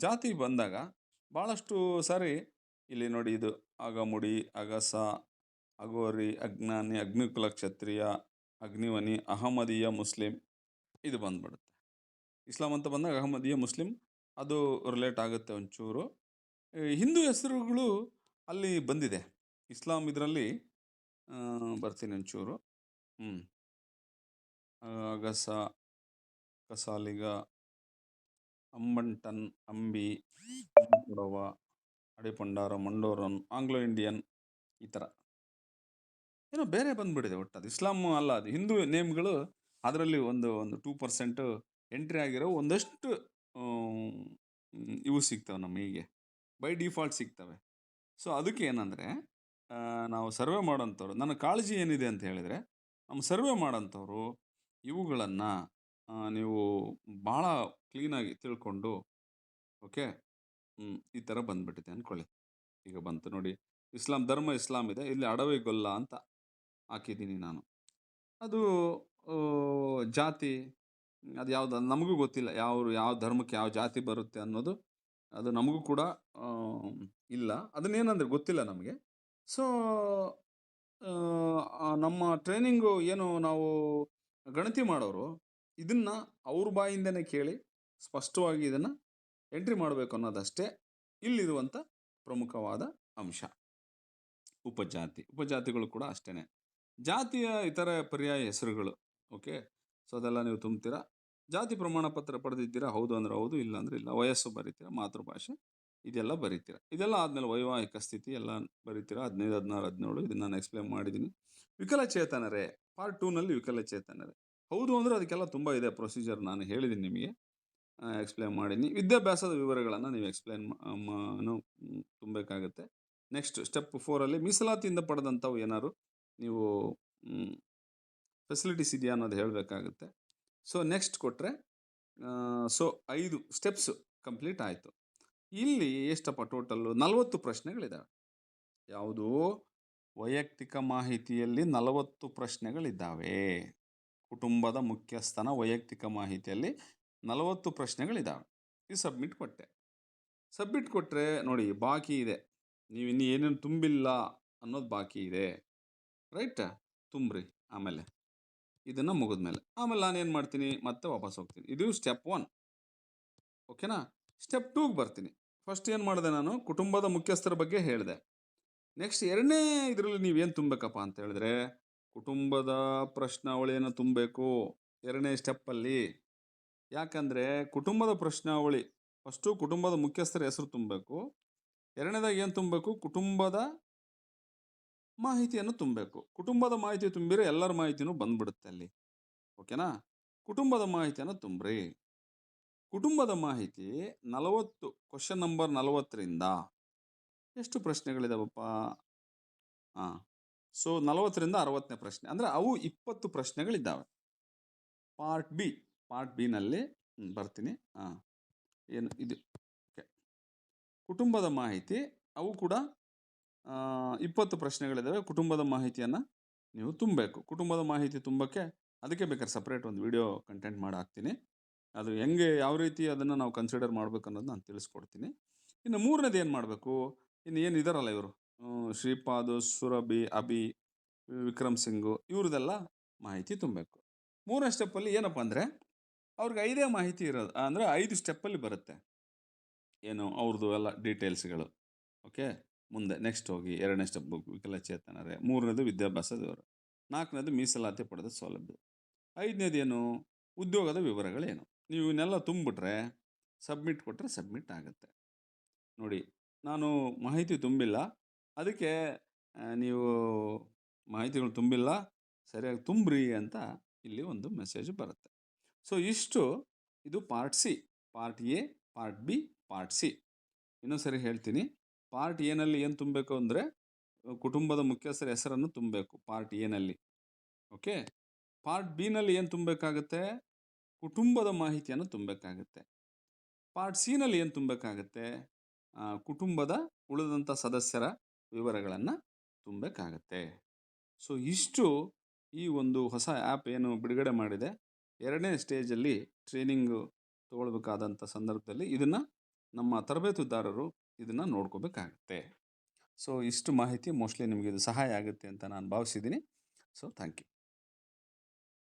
ಜಾತಿ ಬಂದಾಗ ಭಾಳಷ್ಟು ಸಾರಿ ಇಲ್ಲಿ ನೋಡಿ ಇದು ಅಗಮುಡಿ ಅಗಸ ಅಗೋರಿ ಅಜ್ಞಾನಿ ಅಗ್ನಿಕುಲ ಕ್ಷತ್ರಿಯ ಅಗ್ನಿವನಿ, ಅಹಮದೀಯ ಮುಸ್ಲಿಂ ಇದು ಬಂದ್ಬಿಡುತ್ತೆ. ಇಸ್ಲಾಂ ಅಂತ ಬಂದಾಗ ಅಹಮದಿಯ ಮುಸ್ಲಿಂ ಅದು ರಿಲೇಟ್ ಆಗುತ್ತೆ ಒಂಚೂರು. ಹಿಂದೂ ಹೆಸರುಗಳು ಅಲ್ಲಿ ಬಂದಿದೆ. ಇಸ್ಲಾಂ ಇದರಲ್ಲಿ ಬರ್ತೀನಿ ಒಂಚೂರು. ಹ್ಞೂ ಅಗಸ, ಕಸಾಲಿಗ, ಅಂಬಂಟನ್, ಅಂಬಿ ಕೊಡವ ಅಡಿಪಂಡಾರ, ಮಂಡೋರನ್ ಆಂಗ್ಲೋ ಇಂಡಿಯನ್ ಈ ಥರ ಏನೋ ಬೇರೆ ಬಂದ್ಬಿಟ್ಟಿದೆ ಒಟ್ಟು ಅದು ಇಸ್ಲಾಮ್ ಅಲ್ಲ ಅದು. ಹಿಂದೂ ನೇಮ್ಗಳು ಅದರಲ್ಲಿ ಒಂದು ಒಂದು ಟೂ ಪರ್ಸೆಂಟು ಎಂಟ್ರಿ ಆಗಿರೋ ಒಂದಷ್ಟು ಇವು ಸಿಗ್ತವೆ ನಮಗೆ ಬೈ ಡಿಫಾಲ್ಟ್ ಸಿಗ್ತವೆ. ಸೊ ಅದಕ್ಕೆ ಏನಂದರೆ ನಾವು ಸರ್ವೆ ಮಾಡೋಂಥವ್ರು, ನನ್ನ ಕಾಳಜಿ ಏನಿದೆ ಅಂತ ಹೇಳಿದರೆ, ನಮ್ಮ ಸರ್ವೆ ಮಾಡೋಂಥವ್ರು ಇವುಗಳನ್ನು ನೀವು ಭಾಳ ಕ್ಲೀನಾಗಿ ತಿಳ್ಕೊಂಡು, ಓಕೆ? ಈ ಥರ ಬಂದ್ಬಿಟ್ಟಿದೆ ಅಂದ್ಕೊಳ್ಳಿ ಈಗ ಬಂತು ನೋಡಿ, ಇಸ್ಲಾಂ ಧರ್ಮ ಇಸ್ಲಾಂ ಇದೆ, ಇಲ್ಲಿ ಅಡವೆ ಗೊಲ್ಲ ಅಂತ ಹಾಕಿದ್ದೀನಿ ನಾನು. ಅದು ಜಾತಿ, ಅದು ಯಾವ್ದು ನಮಗೂ ಗೊತ್ತಿಲ್ಲ ಯಾವ ಯಾವ ಧರ್ಮಕ್ಕೆ ಯಾವ ಜಾತಿ ಬರುತ್ತೆ ಅನ್ನೋದು, ಅದು ನಮಗೂ ಕೂಡ ಇಲ್ಲ. ಅದನ್ನೇನಂದ್ರೆ ಗೊತ್ತಿಲ್ಲ ನಮಗೆ. ಸೊ ನಮ್ಮ ಟ್ರೈನಿಂಗು ಏನು ನಾವು ಗಣತಿ ಮಾಡೋರು, ಇದನ್ನು ಅವ್ರ ಬಾಯಿಂದನೇ ಕೇಳಿ, ಸ್ಪಷ್ಟವಾಗಿ ಇದನ್ನು ಎಂಟ್ರಿ ಮಾಡಬೇಕು ಅನ್ನೋದಷ್ಟೇ ಇಲ್ಲಿರುವಂಥ ಪ್ರಮುಖವಾದ ಅಂಶ. ಉಪಜಾತಿ, ಉಪಜಾತಿಗಳು ಕೂಡ ಅಷ್ಟೇ ಜಾತಿಯ ಇತರ ಪರ್ಯಾಯ ಹೆಸರುಗಳು ಓಕೆ ಸೊ ಅದೆಲ್ಲ ನೀವು ತುಂಬ್ತೀರಾ? ಜಾತಿ ಪ್ರಮಾಣ ಪತ್ರ ಪಡೆದಿದ್ದೀರಾ? ಹೌದು ಅಂದ್ರೆ ಹೌದು, ಇಲ್ಲ ಅಂದ್ರೆ ಇಲ್ಲ. ವಯಸ್ಸು ಬರೀತೀರಾ? ಮಾತೃಭಾಷೆ, ಇದೆಲ್ಲ ಬರೀತೀರಾ? ಇದೆಲ್ಲ ಆದಮೇಲೆ ವೈವಾಹಿಕ ಸ್ಥಿತಿ ಎಲ್ಲ ಬರೀತೀರಾ? ಹದಿನೈದು, ಹದಿನಾರು, ಹದಿನೇಳು, ಇದನ್ನು ನಾನು ಎಕ್ಸ್ಪ್ಲೇನ್ ಮಾಡಿದ್ದೀನಿ ವಿಕಲಚೇತನರೇ ಪಾರ್ಟ್ ಟೂನಲ್ಲಿ ವಿಕಲಚೇತನರೇ. ಹೌದು ಅಂದರೆ ಅದಕ್ಕೆಲ್ಲ ತುಂಬ ಇದೆ ಪ್ರೊಸೀಜರ್ ನಾನು ಹೇಳಿದ್ದೀನಿ ನಿಮಗೆ. ಎಕ್ಸ್ಪ್ಲೇನ್ ಮಾಡೀನಿ ವಿದ್ಯಾಭ್ಯಾಸದ ವಿವರಗಳನ್ನು ನೀವು ಎಕ್ಸ್ಪ್ಲೇನ್ ತುಂಬಬೇಕಾಗುತ್ತೆ. ನೆಕ್ಸ್ಟ್ ಸ್ಟೆಪ್ ಫೋರಲ್ಲಿ ಮೀಸಲಾತಿಯಿಂದ ಪಡೆದಂಥವು ಏನಾದ್ರು ನೀವು ಫೆಸಿಲಿಟೀಸ್ ಇದೆಯಾ ಅನ್ನೋದು ಹೇಳಬೇಕಾಗುತ್ತೆ. ಸೊ ನೆಕ್ಸ್ಟ್ ಕೊಟ್ಟರೆ ಸೊ ಐದು ಸ್ಟೆಪ್ಸ್ ಕಂಪ್ಲೀಟ್ ಆಯಿತು. ಇಲ್ಲಿ ಎಷ್ಟಪ್ಪ ಟೋಟಲ್ಲು ನಲವತ್ತು ಪ್ರಶ್ನೆಗಳಿದ್ದಾವೆ ಯಾವುದು? ವೈಯಕ್ತಿಕ ಮಾಹಿತಿಯಲ್ಲಿ ನಲವತ್ತು ಪ್ರಶ್ನೆಗಳಿದ್ದಾವೆ. ಕುಟುಂಬದ ಮುಖ್ಯಸ್ಥನ ವೈಯಕ್ತಿಕ ಮಾಹಿತಿಯಲ್ಲಿ ನಲವತ್ತು ಪ್ರಶ್ನೆಗಳಿದ್ದಾವೆ ಇದು ಸಬ್ಮಿಟ್ ಕೊಟ್ಟೆ. ಸಬ್ಮಿಟ್ ಕೊಟ್ಟರೆ ನೋಡಿ ಬಾಕಿ ಇದೆ. ನೀವು ಇನ್ನೂ ಏನೇನು ತುಂಬಿಲ್ಲ ಅನ್ನೋದು ಬಾಕಿ ಇದೆ. ರೈಟ್? ತುಂಬ್ರಿ ಆಮೇಲೆ. ಇದನ್ನು ಮುಗಿದ್ಮೇಲೆ. ಆಮೇಲೆ ನಾನು ಏನು ಮಾಡ್ತೀನಿ? ಮತ್ತೆ ವಾಪಸ್ ಹೋಗ್ತೀನಿ. ಇದು ಸ್ಟೆಪ್ ಒನ್ ಓಕೆನಾ? ಸ್ಟೆಪ್ ಟೂಗೆ ಬರ್ತೀನಿ. ಫಸ್ಟ್ ಏನು ಮಾಡಿದೆ ನಾನು? ಕುಟುಂಬದ ಮುಖ್ಯಸ್ಥರ ಬಗ್ಗೆ ಹೇಳಿದೆ. ನೆಕ್ಸ್ಟ್ ಎರಡನೇ ಇದರಲ್ಲಿ ನೀವೇನು ತುಂಬಬೇಕಪ್ಪ ಅಂತ ಹೇಳಿದ್ರೆ, ಕುಟುಂಬದ ಪ್ರಶ್ನಾವಳಿಯನ್ನು ತುಂಬಬೇಕು. ಎರಡನೇ ಸ್ಟೆಪ್ಪಲ್ಲಿ ಯಾಕಂದರೆ ಕುಟುಂಬದ ಪ್ರಶ್ನಾವಳಿ ಫಸ್ಟು ಕುಟುಂಬದ ಮುಖ್ಯಸ್ಥರ ಹೆಸರು ತುಂಬಬೇಕು. ಎರಡನೇದಾಗಿ ಏನು ತುಂಬಬೇಕು? ಕುಟುಂಬದ ಮಾಹಿತಿಯನ್ನು ತುಂಬಬೇಕು. ಕುಟುಂಬದ ಮಾಹಿತಿ ತುಂಬಿರೆ ಎಲ್ಲರ ಮಾಹಿತಿನೂ ಬಂದ್ಬಿಡುತ್ತೆ ಅಲ್ಲಿ. ಓಕೆನಾ ಕುಟುಂಬದ ಮಾಹಿತಿಯನ್ನು ತುಂಬ್ರಿ. ಕುಟುಂಬದ ಮಾಹಿತಿ ನಲವತ್ತು ಕ್ವಶನ್ ನಂಬರ್ ನಲವತ್ತರಿಂದ ಎಷ್ಟು ಪ್ರಶ್ನೆಗಳಿದಾವಪ್ಪ? ಹಾಂ ಸೊ ನಲವತ್ತರಿಂದ ಅರವತ್ತನೇ ಪ್ರಶ್ನೆ. ಅಂದರೆ ಅವು ಇಪ್ಪತ್ತು ಪ್ರಶ್ನೆಗಳಿದ್ದಾವೆ ಪಾರ್ಟ್ ಬಿ ಪಾರ್ಟ್ ಬಿನಲ್ಲಿ ಬರ್ತೀನಿ. ಹಾಂ ಏನು ಇದು ಕುಟುಂಬದ ಮಾಹಿತಿ, ಅವು ಕೂಡ ಇಪ್ಪತ್ತು ಪ್ರಶ್ನೆಗಳಿದ್ದಾವೆ ಕುಟುಂಬದ ಮಾಹಿತಿಯನ್ನು ನೀವು ತುಂಬಬೇಕು. ಕುಟುಂಬದ ಮಾಹಿತಿ ತುಂಬಕ್ಕೆ ಅದಕ್ಕೆ ಬೇಕಾದ್ರೆ ಸಪ್ರೇಟ್ ಒಂದು ವಿಡಿಯೋ ಕಂಟೆಂಟ್ ಮಾಡಿ ಹಾಕ್ತೀನಿ. ಅದು ಹೆಂಗೆ, ಯಾವ ರೀತಿ ಅದನ್ನು ನಾವು ಕನ್ಸಿಡರ್ ಮಾಡ್ಬೇಕು ಅನ್ನೋದು ನಾನು ತಿಳಿಸ್ಕೊಡ್ತೀನಿ. ಇನ್ನು ಮೂರನೇದು ಏನು ಮಾಡಬೇಕು? ಇನ್ನು ಏನು ಇದಾರಲ್ಲ ಇವರು? ಶ್ರೀಪಾದ್, ಸುರಭಿ, ಅಭಿ, ವಿಕ್ರಮ್ ಸಿಂಗು ಇವ್ರದ್ದೆಲ್ಲ ಮಾಹಿತಿ ತುಂಬಬೇಕು. ಮೂರನೇ ಸ್ಟೆಪ್ಪಲ್ಲಿ ಏನಪ್ಪ ಅಂದರೆ ಅವ್ರಿಗೆ ಐದೇ ಮಾಹಿತಿ ಇರೋದು. ಅಂದರೆ ಐದು ಸ್ಟೆಪ್ಪಲ್ಲಿ ಬರುತ್ತೆ. ಏನು ಅವ್ರದ್ದು ಎಲ್ಲ ಡೀಟೇಲ್ಸ್ಗಳು ಓಕೆ ಮುಂದೆ ನೆಕ್ಸ್ಟ್ ಹೋಗಿ ಎರಡನೇ ಸ್ಟೆಪ್ ವಿಕಲಚೇತನರೇ. ಮೂರನೇದು ವಿದ್ಯಾಭ್ಯಾಸದವರು. ನಾಲ್ಕನೇದು ಮೀಸಲಾತಿ ಪಡೆದ ಸೌಲಭ್ಯ. ಐದನೇದು ಏನು? ಉದ್ಯೋಗದ ವಿವರಗಳೇನು? ನೀವು ಇವನ್ನೆಲ್ಲ ತುಂಬಿಟ್ರೆ ಸಬ್ಮಿಟ್ ಕೊಟ್ಟರೆ ಸಬ್ಮಿಟ್ ಆಗುತ್ತೆ. ನೋಡಿ, ನಾನು ಮಾಹಿತಿ ತುಂಬಿಲ್ಲ. ಅದಕ್ಕೆ ನೀವು ಮಾಹಿತಿಗಳು ತುಂಬಿಲ್ಲ, ಸರಿಯಾಗಿ ತುಂಬ್ರಿ ಅಂತ ಇಲ್ಲಿ ಒಂದು ಮೆಸೇಜ್ ಬರುತ್ತೆ. ಸೊ ಇಷ್ಟು ಇದು part C part A part B part C ಇನ್ನೊಂದು ಸರಿ ಹೇಳ್ತೀನಿ ಪಾರ್ಟ್ ಎನಲ್ಲಿ ಏನು ತುಂಬಬೇಕು ಅಂದರೆ, ಕುಟುಂಬದ ಮುಖ್ಯಸ್ಥರ ಹೆಸರನ್ನು ತುಂಬಬೇಕು ಪಾರ್ಟ್ ಎನಲ್ಲಿ ಓಕೆ ಪಾರ್ಟ್ ಬಿನಲ್ಲಿ ಏನು ತುಂಬಬೇಕಾಗುತ್ತೆ? ಕುಟುಂಬದ ಮಾಹಿತಿಯನ್ನು ತುಂಬಬೇಕಾಗುತ್ತೆ. ಪಾರ್ಟ್ ಸಿನಲ್ಲಿ ಏನು ತುಂಬಬೇಕಾಗುತ್ತೆ? ಕುಟುಂಬದ ಉಳಿದಂಥ ಸದಸ್ಯರ ವಿವರಗಳನ್ನು ತುಂಬಬೇಕಾಗತ್ತೆ. ಸೊ ಇಷ್ಟು ಈ ಒಂದು ಹೊಸ ಆ್ಯಪ್ ಏನು ಬಿಡುಗಡೆ ಮಾಡಿದೆ. ಎರಡನೇ ಸ್ಟೇಜಲ್ಲಿ ಟ್ರೈನಿಂಗು ತೊಗೊಳ್ಬೇಕಾದಂಥ ಸಂದರ್ಭದಲ್ಲಿ ಇದನ್ನು ನಮ್ಮ ತರಬೇತುದಾರರು ಇದನ್ನು ನೋಡ್ಕೋಬೇಕಾಗತ್ತೆ. ಸೊ ಇಷ್ಟು ಮಾಹಿತಿ ಮೋಸ್ಟ್ಲಿ ನಿಮಗೆ ಇದು ಸಹಾಯ ಆಗುತ್ತೆ ಅಂತ ನಾನು ಭಾವಿಸಿದ್ದೀನಿ. So thank you